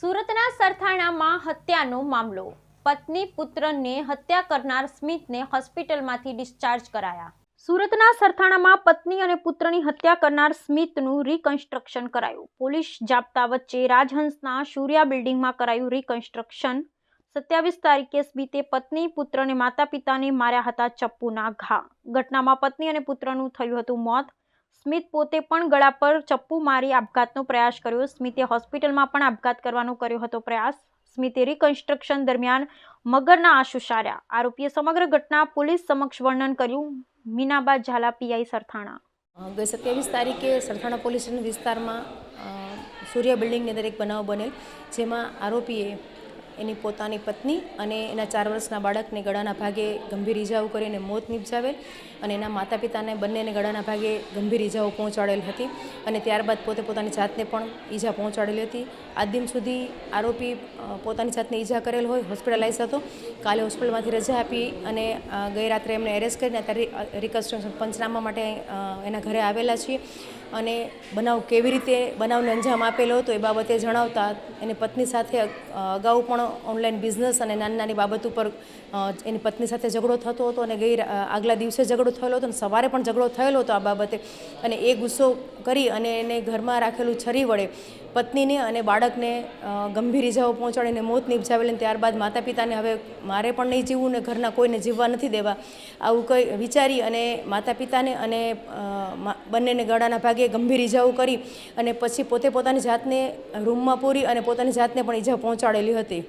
સુરતના સરથાણામાં હત્યાનો મામલો. પત્ની પુત્રને હત્યા કરનાર સ્મિતને હોસ્પિટલમાંથી ડિસ્ચાર્જ કરાયા. સુરતના સરથાણામાં પત્ની અને પુત્રની હત્યા કરનાર સ્મિતનું રિકન્સ્ટ્રક્શન કરાયું. પોલીસ જાપ્તા વચ્ચે રાજહંસના સૂર્યા બિલ્ડિંગમાં કરાયું રિકન્સ્ટ્રક્શન. સત્યાવીસ તારીખે સ્મિતે પત્ની, પુત્રને માતા પિતાને માર્યા હતા ચપ્પુના ઘા. ઘટનામાં પત્ની અને પુત્રનું થયું હતું મોત. સ્મિત પોતે પણ ગળા પર ચપ્પુ મારી આપઘાતનો પ્રયાસ કર્યો. સ્મિતે હોસ્પિટલમાં પણ આપઘાત કરવાનો કર્યો હતો પ્રયાસ. સ્મિતે રિકન્સ્ટ્રક્શન દરમિયાન મગરના આંસુ સાર્યા. આરોપીએ સમગ્ર ઘટના પોલીસ સમક્ષ વર્ણન કર્યું. મીનાબા ઝાલા, પીઆઈ સરથાણા. ગઈ સત્યાવીસ તારીખે સરથાણા પોલીસ વિસ્તારમાં સૂર્ય બિલ્ડિંગની અંદર એક બનાવ બનેલ, જેમાં આરોપીએ એની પોતાની પત્ની અને એના ચાર વર્ષના બાળકને ગળાના ભાગે ગંભીર ઇજાઓ કરીને મોત નિપજાવેલ અને એના માતા પિતાને બંનેને ગળાના ભાગે ગંભીર ઇજાઓ પહોંચાડેલ હતી અને ત્યારબાદ પોતે પોતાની જાતને પણ ઈજા પહોંચાડેલી હતી. આ દિન સુધી આરોપી પોતાની જાતને ઈજા કરેલ હોય હોસ્પિટલાઇઝ હતો. કાલે હોસ્પિટલમાંથી રજા આપી અને ગઈ રાત્રે એમને એરેસ્ટ કરીને અત્યારે રિકન્સ્ટ્રક્શન પંચનામા માટે એના ઘરે આવેલા છીએ અને બનાવ કેવી રીતે, બનાવને અંજામ આપેલો હતો એ બાબતે જણાવતા એની પત્ની સાથે અગાઉ પણ ઓનલાઈન બિઝનેસ અને નાની નાની બાબત ઉપર એની પત્ની સાથે ઝઘડો થતો હતો અને ગઈ આગલા દિવસે ઝઘડો થયેલો હતો અને સવારે પણ ઝઘડો થયેલો હતો આ બાબતે. અને એ ગુસ્સો કરી અને એને ઘરમાં રાખેલું છરી વડે પત્નીને અને બાળકને ગંભીર ઇજાઓ પહોંચાડીને મોત નિપજાવેલી ત્યારબાદ માતા પિતાને હવે મારે પણ નહીં જીવવું ને ઘરના કોઈને જીવવા નથી દેવા, આવું કંઈ વિચારી અને માતા પિતાને અને બંનેને ગળાના ભાગે ગંભીર ઇજાઓ કરી અને પછી પોતે પોતાની જાતને રૂમમાં પૂરી અને પોતાની જાતને પણ ઈજા પહોંચાડેલી હતી.